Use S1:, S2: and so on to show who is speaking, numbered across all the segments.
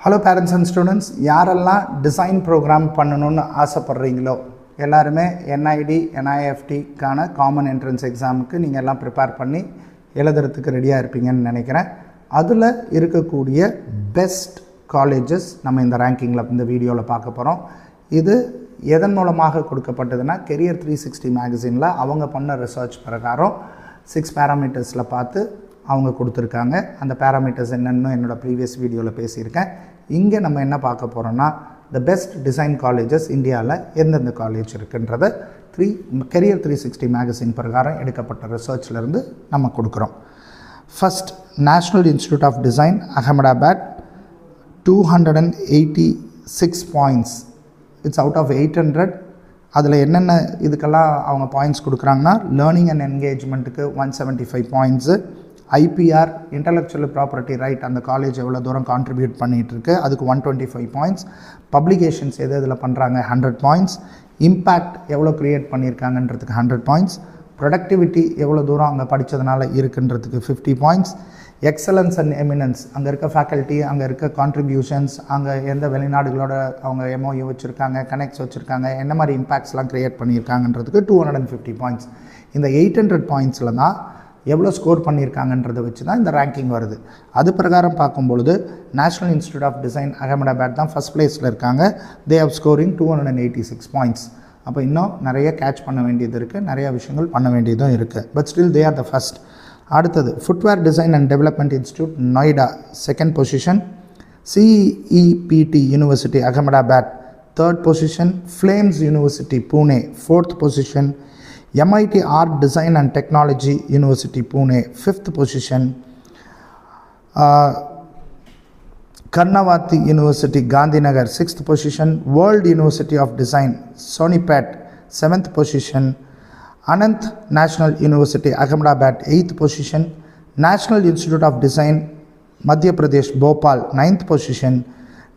S1: Hello parents and students யாரெல்லாம் design program பண்ணணும்னு ஆசைப்பட்றீங்களோ எல்லாருமே என்ஐடி என்ஐஎஃப்டிக்கான காமன் என்ட்ரன்ஸ் எக்ஸாமுக்கு நீங்கள் எல்லாம் ப்ரிப்பேர் பண்ணி எழுதுறதுக்கு ரெடியாக இருப்பீங்கன்னு நினைக்கிறேன். அதில் இருக்கக்கூடிய பெஸ்ட் காலேஜஸ் நம்ம இந்த ரேங்கிங்கில் இந்த வீடியோவில் பார்க்க போகிறோம் இது எதன் மூலமாக கொடுக்கப்பட்டதுன்னா கெரியர் த்ரீ சிக்ஸ்டி மேகசினில் அவங்க பண்ண ரிசர்ச் பிரகாரம் சிக்ஸ் பேராமீட்டர்ஸில் பார்த்து அவங்க கொடுத்துருக்காங்க. அந்த பேராமீட்டர்ஸ் என்னென்னு என்னோடய ப்ரீவியஸ் வீடியோவில் பேசியிருக்கேன். இங்கே நம்ம என்ன பார்க்க போகிறோன்னா த பெஸ்ட் டிசைன் காலேஜஸ் இந்தியாவில் எந்தெந்த காலேஜ் இருக்குன்றத three career three sixty magazine பிரகாரம் எடுக்கப்பட்ட ரிசர்ச்லேருந்து நம்ம கொடுக்குறோம். First national institute of design Ahmedabad two hundred and eighty six points it's out of eight hundred அதில் என்னென்ன இதுக்கெல்லாம் அவங்க பாயிண்ட்ஸ் கொடுக்குறாங்கன்னா learning and என்கேஜ்மெண்ட்டுக்கு one seventy five points IPR intellectual property right அந்த காலேஜ் எவ்வளோ தூரம் கான்ட்ரிபியூட் பண்ணிகிட்ருக்கு அதுக்கு one twenty five points publications எது இதில் பண்ணுறாங்க ஹண்ட்ரட் பாயிண்ட்ஸ் இம்பேக்ட் எவ்வளோ க்ரியேட் பண்ணியிருக்காங்கன்றதுக்கு ஹண்ட்ரட் பாயிண்ட்ஸ் ப்ரொடக்டிவிட்டி எவ்வளோ தூரம் அங்கே படித்ததுனால இருக்குன்றதுக்கு fifty points excellence and eminence அங்கே இருக்க ஃபேக்கல்ட்டி அங்கே இருக்க கான்ட்ரிபியூஷன்ஸ் அங்கே எந்த வெளிநாடுகளோட அவங்க எம்ஓயு வச்சுருக்காங்க கனெக்ட்ஸ் வச்சுருக்காங்க என்ன மாதிரி இம்பேக்ட்ஸ்லாம் create பண்ணியிருக்காங்கன்றதுக்கு two hundred and fifty points இந்த எயிட் ஹண்ட்ரட் பாயிண்ட்ஸில் தான் எவ்வளோ ஸ்கோர் பண்ணியிருக்காங்கன்றதை வச்சு தான் இந்த ரேங்கிங் வருது. அது பிரகாரம் பார்க்கும்பொழுது national institute of design Ahmedabad தான் ஃபஸ்ட் பிளேஸில் இருக்காங்க. They have scoring two hundred and eighty six points அப்போ இன்னும் நிறைய கேட்ச் பண்ண வேண்டியது இருக்குது நிறைய விஷயங்கள் பண்ண வேண்டியதும் இருக்குது but still they are the first அடுத்தது footwear design and development institute Noida second position CEPT university Ahmedabad third position FLAME university Pune fourth position MIT art design and technology university Pune fifth position Karnavati university Gandhinagar sixth position world university of design Sonipat seventh position Anant national university Ahmedabad eighth position national institute of design Madhya Pradesh Bhopal ninth position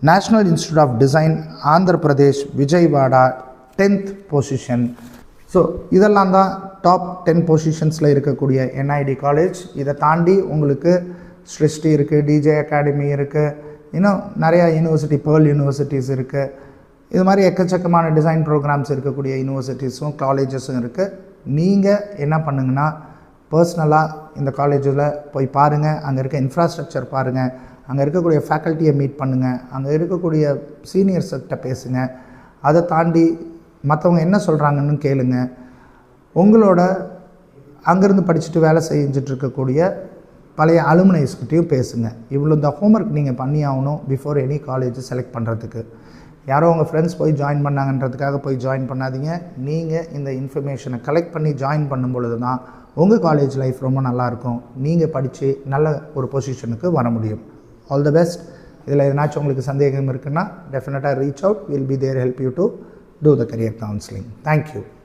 S1: national institute of design Andhra Pradesh Vijayawada tenth position so இதெல்லாம் தான் top ten பொசிஷன்ஸில் இருக்கக்கூடிய NIT college இதை தாண்டி உங்களுக்கு ஸ்ரிஷ்டி இருக்குது DJ academy இருக்குது இன்னும் நிறையா யூனிவர்சிட்டி பேர்ல் யூனிவர்சிட்டிஸ் இருக்குது இது மாதிரி எக்கச்சக்கமான டிசைன் ப்ரோக்ராம்ஸ் இருக்கக்கூடிய யூனிவர்சிட்டிஸும் காலேஜஸும் இருக்குது நீங்கள் என்ன பண்ணுங்கன்னா பர்சனலாக இந்த காலேஜில் போய் பாருங்கள் அங்கே இருக்க இன்ஃப்ராஸ்ட்ரக்சர் பாருங்கள் அங்கே இருக்கக்கூடிய ஃபேக்கல்ட்டியை மீட் பண்ணுங்கள் அங்கே இருக்கக்கூடிய சீனியர்ஸ்கிட்ட பேசுங்க. அதை தாண்டி மற்றவங்க என்ன சொல்கிறாங்கன்னு கேளுங்க. உங்களோட அங்கேருந்து படிச்சுட்டு வேலை செஞ்சுட்டு இருக்கக்கூடிய பழைய அலுமினைஸ்கிட்டையும் பேசுங்க. இவ்வளோ இந்த ஹோம்ஒர்க் நீங்கள் பண்ணி ஆகணும் பிஃபோர் எனி காலேஜ் செலக்ட் பண்ணுறதுக்கு யாரோ உங்கள் ஃப்ரெண்ட்ஸ் போய் ஜாயின் பண்ணாங்கன்றதுக்காக போய் ஜாயின் பண்ணாதீங்க. நீங்கள் இந்த இன்ஃபர்மேஷனை கலெக்ட் பண்ணி ஜாயின் பண்ணும் பொழுது தான் உங்கள் காலேஜ் லைஃப் ரொம்ப நல்லாயிருக்கும் நீங்கள் படித்து நல்ல ஒரு பொசிஷனுக்கு வர முடியும். ஆல் த பெஸ்ட் இதில் எதனாச்சும் உங்களுக்கு சந்தேகம் இருக்குன்னா டெஃபினட்டாக reach out will be there help you to do the career counseling. Thank you.